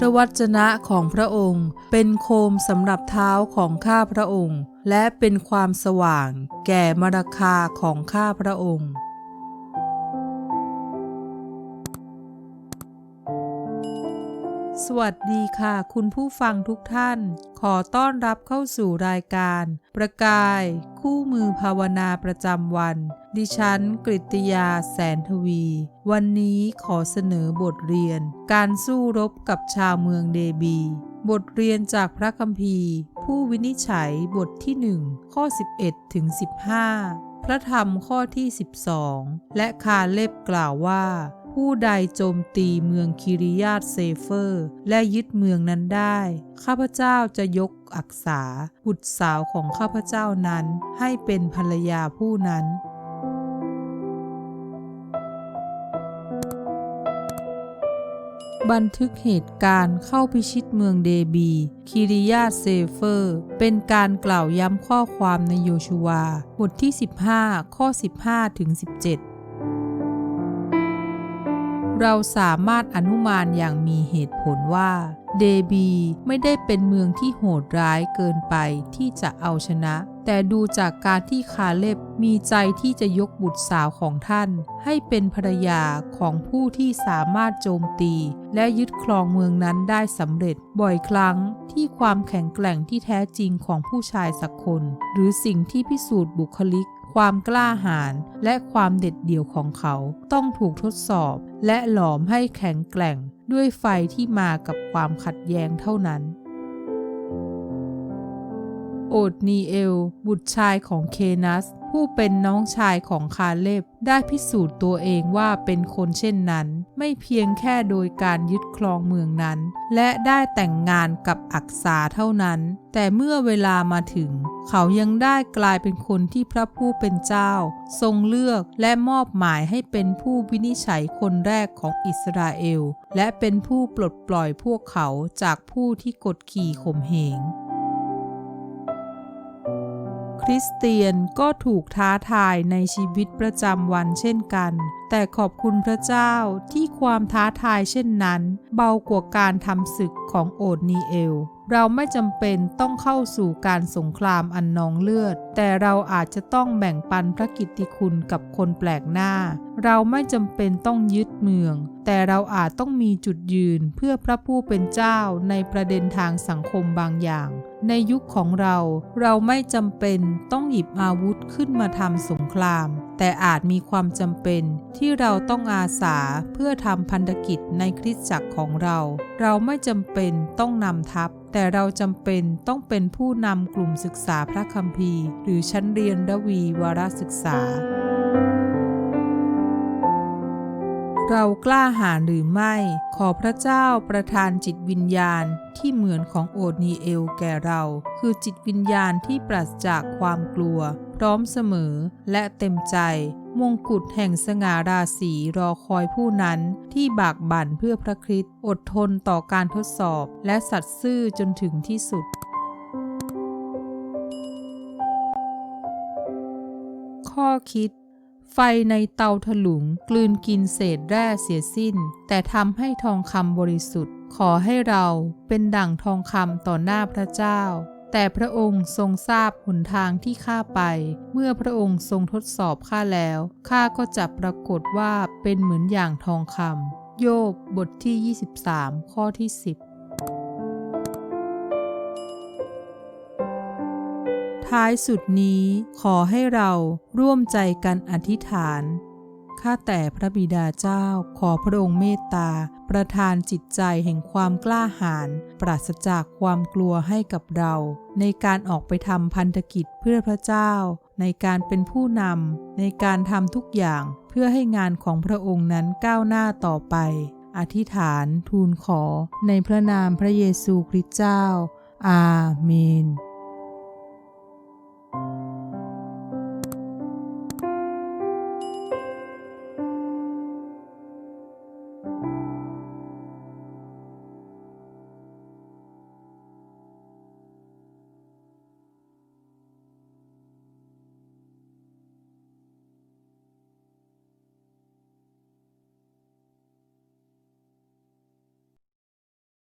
พระวจนะของพระองค์ เป็นโคมสำหรับเท้าของข้าพระองค์ และเป็นความสว่าง แก่มรคาของข้าพระองค์ สวัสดีค่ะ คุณผู้ฟังทุกท่าน ขอต้อนรับเข้าสู่รายการ ประกาย คู่มือภาวนาประจำวัน ดิฉันกริตยาแสนทวี วันนี้ขอเสนอบทเรียน การสู้รบกับชาวเมืองเดบี บทเรียนจากพระคัมภีร์ ผู้วินิจฉัยบทที่ 1 ข้อ 11 ถึง 15 พระธรรมข้อที่ 12 และคาเล็บกล่าวว่า ผู้ใดโจมตีเมืองคิริยาตเซเฟอร์ และยึดเมืองนั้นได้ ข้าพเจ้าจะยกอักษาบุตรสาวของข้าพเจ้านั้น ให้เป็นภรรยาผู้นั้นบันทึกเหตุการณ์เข้าพิชิตเมืองเดบี คิริยาเซเฟอร์ เป็นการกล่าวย้ำข้อความในโยชูวา บทที่ 15 ข้อ 15 ถึง 17 เราสามารถอนุมานอย่างมีเหตุผลว่า เดบีไม่ได้เป็นเมืองที่โหดร้ายเกินไปที่จะเอาชนะ แต่ดูจากการที่คาเลบมีใจที่จะยกบุตรสาวของท่าน ให้เป็นภรรยาของผู้ที่สามารถโจมตี และยึดครองเมืองนั้นได้สำเร็จบ่อยครั้งที่ความแข็งแกร่งที่แท้จริงของผู้ชายสักคน หรือสิ่งที่พิสูจน์บุคลิก ความกล้าหาญและความเด็ดเดี่ยวของเขา ต้องถูกทดสอบ และหลอมให้แข็งแกร่งด้วยไฟที่มากับความขัดแย้งเท่านั้น โอดนีเอล บุตรชายของเคนัส ผู้เป็นน้องชายของคาเลบได้พิสูจน์ตัวเองว่าเป็นคนเช่นนั้น ไม่เพียงแค่โดยการยึดครองเมืองนั้น และได้แต่งงานกับอักษาเท่านั้น แต่เมื่อเวลามาถึง เขายังได้กลายเป็นคนที่พระผู้เป็นเจ้า ทรงเลือกและมอบหมายให้เป็นผู้วินิจฉัยคนแรกของอิสราเอล และเป็นผู้ปลดปล่อยพวกเขาจากผู้ที่กดขี่ข่มเหง ริสเตียนก็ถูกท้าทายในชีวิตประจำวันเช่นกัน แต่ขอบคุณพระเจ้าที่ความท้าทายเช่นนั้น เบากว่าการทำศึกของโอดนีเอล เราไม่จำเป็นต้องเข้าสู่การสงครามอันนองเลือด แต่เราอาจจะต้องแบ่งปันพระกิตติคุณกับคนแปลกหน้า เราไม่จำเป็นต้องยึดเมือง แต่เราอาจต้องมีจุดยืนเพื่อพระผู้เป็นเจ้าในประเด็นทางสังคมบางอย่าง ในยุคของเรา เราไม่จำเป็นต้องหยิบอาวุธขึ้นมาทำสงคราม แต่อาจมีความจำเป็นที่เราต้องอาสาเพื่อทำพันธกิจในคริสตจักรของเรา เราไม่จำเป็นต้องนำทัพ แต่เราจำเป็นต้องเป็นผู้นำกลุ่มศึกษาพระคัมภีร์ หรือชั้นเรียนระวีวารศึกษา เรากล้าหาญหรือไม่ ขอพระเจ้าประทานจิตวิญญาณที่เหมือนของโอดนีเอลแก่เรา คือจิตวิญญาณที่ปราศจากความกลัว พร้อมเสมอและเต็มใจ มงกุฎแห่งสง่าราศีรอคอยผู้นั้นที่บากบั่นเพื่อพระคริสต์อดทนต่อการทดสอบ และสัตย์ซื่อจนถึงที่สุดข้อคิด ไฟในเตาถลุงกลืนกินเศษแร่เสียสิ้น แต่ทำให้ทองคำบริสุทธิ์ ขอให้เราเป็นดั่งทองคำต่อหน้าพระเจ้า แต่พระองค์ทรงทราบหนทางที่ข้าไป เมื่อพระองค์ทรงทดสอบข้าแล้ว ข้าก็จะปรากฏว่าเป็นเหมือนอย่างทองคำโยบบทที่ 23 ข้อที่ 10 ท้ายสุดนี้ขอให้เราร่วมใจกันอธิษฐาน ข้าแต่พระบิดาเจ้าขอพระองค์เมตตา ประทานจิตใจแห่งความกล้าหาญปราศจากความกลัวให้กับเรา ในการออกไปทำพันธกิจเพื่อพระเจ้า ในการเป็นผู้นำในการทำทุกอย่างเพื่อให้งานของพระองค์นั้นก้าวหน้าต่อไป อธิษฐานทูลขอในพระนามพระเยซูคริสต์เจ้า อาเมน